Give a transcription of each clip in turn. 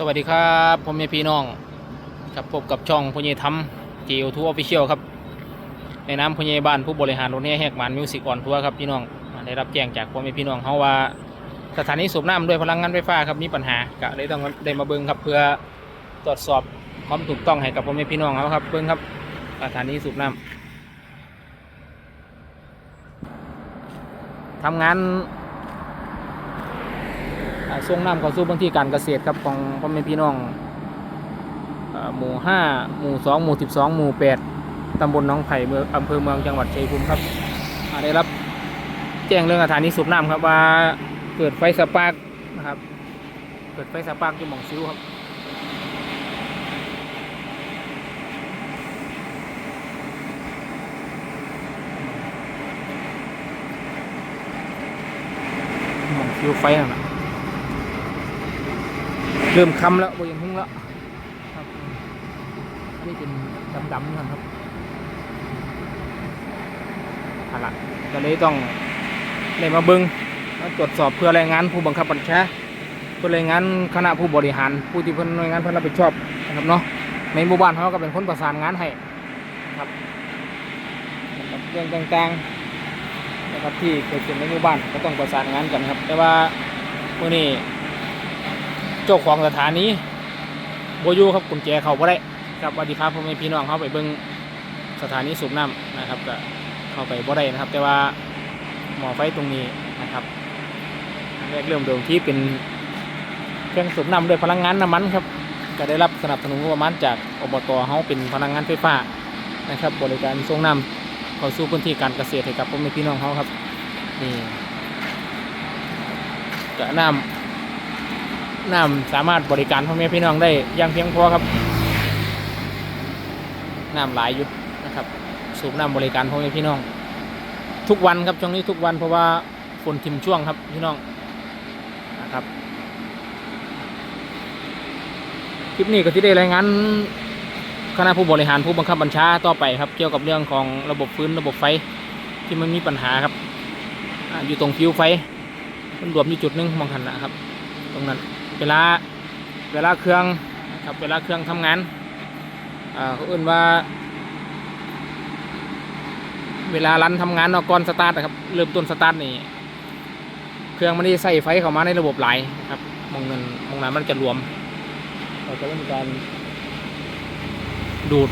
สวัสดีครับผมเมพี่น้องกับพบกับช่องพญธรรมจีโอทัวร์ออฟฟิเชียลครับ ในนามพญบ้านผู้บริหารรถแห่แหกมานมิวสิกออนทัวร์ครับพี่น้องได้รับแจ้งจากพ่อแม่พี่น้องเขาว่าสถานีสูบน้ำด้วยพลังงานไฟฟ้าครับมีปัญหาก็เลยต้องได้มาเบิ้งครับเพื่อตรวจสอบความถูกต้องให้กับพ่อแม่พี่น้องเขาครับเบิ้งครับสถานีสูบน้ำทำงาน ส่งน้ำเข้าสู่พื้นที่การเกษตรครับของพ่อแม่พี่น้องอหมู่ห้าหมู่สองหมู่สิบสองหมู่แปดตำบลหน้องไผ่เมืองอำเภอเมืองจังหวัดชัยภูมิครับได้รับแจ้งเรื่องสถานีสูบน้ำครับว่าเกิดไฟสปาร์กนะครับเกิดไฟสปาร์กที่หม่องซิวครับหม่องซิวไฟนั่นนะ เริ่มคำแล้วบยังหุ้งแล้วครับอันนี้เป็นดำๆนะครับเอาละก็เลยต้องเลยมาเบิงมาตรวจสอบเพื่อรายงานผู้บังคับบัญชาเพื่อรายงานคณะผู้บริหาร ผู้ที่เพิ่นหน่วยงานเพิ่นรับผิดชอบนะครับเนาะในหมู่บ้านเขาก็เป็นคนประสานงานให้นะครับนะครับเรื่องต่างๆนะครับที่เกิดขึ้นในหมู่บ้านก็ต้องประสานงานกันครับ แต่ว่าเมื่อนี้ เจ้าของสถานีโบยูครับกุญแจเขาบ่ได้ครับวัสดีครับพ่อแม่พี่น้องเขาไปเบิ่งสถานีสูบน้ำนะครับก็เข้าไปบ่ได้นะครับ แต่ว่าหมอไฟตรงนี้นะครับแรกเริ่มเดิมที่เป็นเครื่องสูบน้ำด้วยพลังงานน้ำมันครับก็ได้รับสนับสนุนประมาณจากอบตเขาเป็นพลังงานไฟฟ้านะครับ บริการส่งน้ำเข้าสู่พื้นที่การเกษตรให้กับพ่อแม่พี่น้องเขาครับนี่กะน้ำ น้ำสามารถบริการพ่อแม่พี่น้องได้อย่างเพียงพอครับน้ำหลายอยู่นะครับ สูบน้ำบริการพ่อแม่พี่น้อง ทุกวันครับช่วงนี้ทุกวันเพราะว่าฝนทิมช่วงครับพี่น้องนะครับคลิปนี้ก็ที่ได้รายงานคณะผู้บริหารผู้บังคับบัญชาต่อไปครับ เกี่ยวกับเรื่องของระบบฟื้นระบบไฟที่มันมีปัญหาครับอยู่ตรงฟิวไฟมันรวมอยู่จุดหนึงมองหันนะครับ ตรงนั้น เวลาเวลาเครื่องครับเวลาเครื่องทำงานเขาเอื่นว่า เวลารันทำงานนาะก่อนสตาร์ทนะครับเริ่มต้นสตาร์ทนี่เครื่องมันได้ใส่ไฟเข้ามาในระบบหลายครับมองเงินมองนั้นมันจะรวม เราจะเริ่มการดูด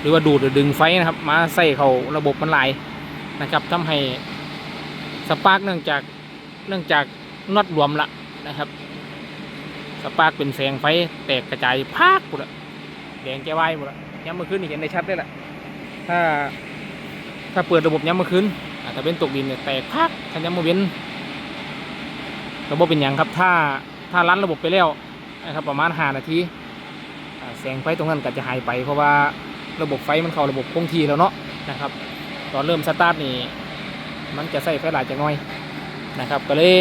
หรือว่าดูดหรือดึงไฟนะครับ มาใส่เข้าระบบมันหลายนะครับทำให้สปาร์กเนื่องจากเนื่องจากน็อตรวมละ นะครับ สปาร์กเป็นแสงไฟแตกกระจายพากหมดละแดงแก้วายหมดละย้ำเมื่อคืนนี่เห็นได้ชัดเลยแหละถ้า ถ้าเปิดระบบย้ำเมื่อคืนอาจจะเป็นตกดินเนี่ยแตกพักถ้าย้ำเมื่อเว้นระบบเป็นอย่างครับ ถ้าถ้ารันระบบไปแล้วนะครับประมาณหานาทีแสงไฟตรงนั้นก็จะหายไป เพราะว่าระบบไฟมันเข้าระบบคงที่แล้วเนาะนะครับ ตอนเริ่มสตาร์ทนี่มันจะใส่ไฟหลายจะน้อยนะครับ ก็เลย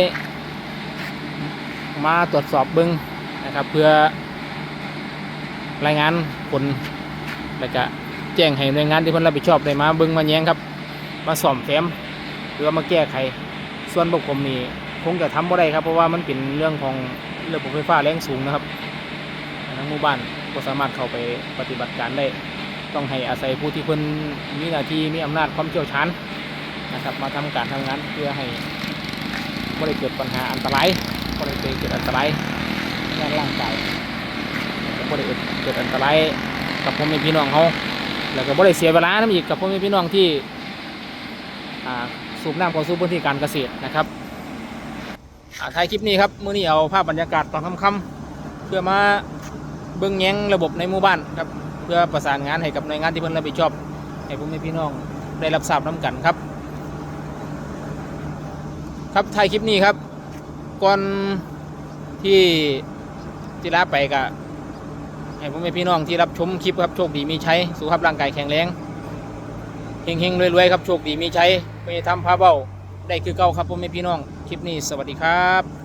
มาตรวจสอบเบิ้งนะครับ เพื่อรายงานผลแล้วก็แจ้งให้หน่วยงานที่เพิ่นรับผิดชอบได้มาเบิ้งมาแย้งครับ มาซ่อมแซมหรือว่ามาแก้ไข ส่วนพวกผมนี่คงจะทำบ่ได้ครับ เพราะว่ามันเป็นเรื่องของระบบไฟฟ้าแรงสูงนะครับทางหมู่บ้านก็สามารถเข้าไปปฏิบัติการได้ ต้องให้อาศัยผู้ที่เพิ่นมีหน้าที่มีอำนาจความเชี่ยวชาญนะครับ มาทำการทำงานเพื่อให้ไม่ได้เกิดปัญหาอันตราย ก็เลยเกิดอันตรายด้านร่างกายแล้วก็ได้เกิดอันตรายกับพ่อแม่พี่น้องเขาแล้วก็บ่ได้เสียเวลาน้ำอีกกับพ่อแม่พี่น้องที่อ่าสูบน้ำเข้าสู่พื้นที่การเกษตรนะครับอ่าท้ายคลิปนี้ครับมื้อนี้เอาภาพบรรยากาศตอนค่ำๆเพื่อมาเบิ่งแย้งระบบในหมู่บ้านครับเพื่อประสานงานให้กับหน่วยงานที่เพิ่นรับผิดชอบให้พ่อแม่พี่น้องได้รับทราบน้กันครับ ครับท้ายคลิปนี้ครับ ก่อนที่ที่ลาไปก็ให้พ่อแม่พี่น้องที่รับชมคลิปครับโชคดีมีใช้สุขภาพร่างกายแข็งแรงเฮงๆรวยๆครับโชคดีมีใช้ไปทำพาเบ้าได้คือเก่าครับพ่อแม่พี่น้องคลิปนี้สวัสดีครับ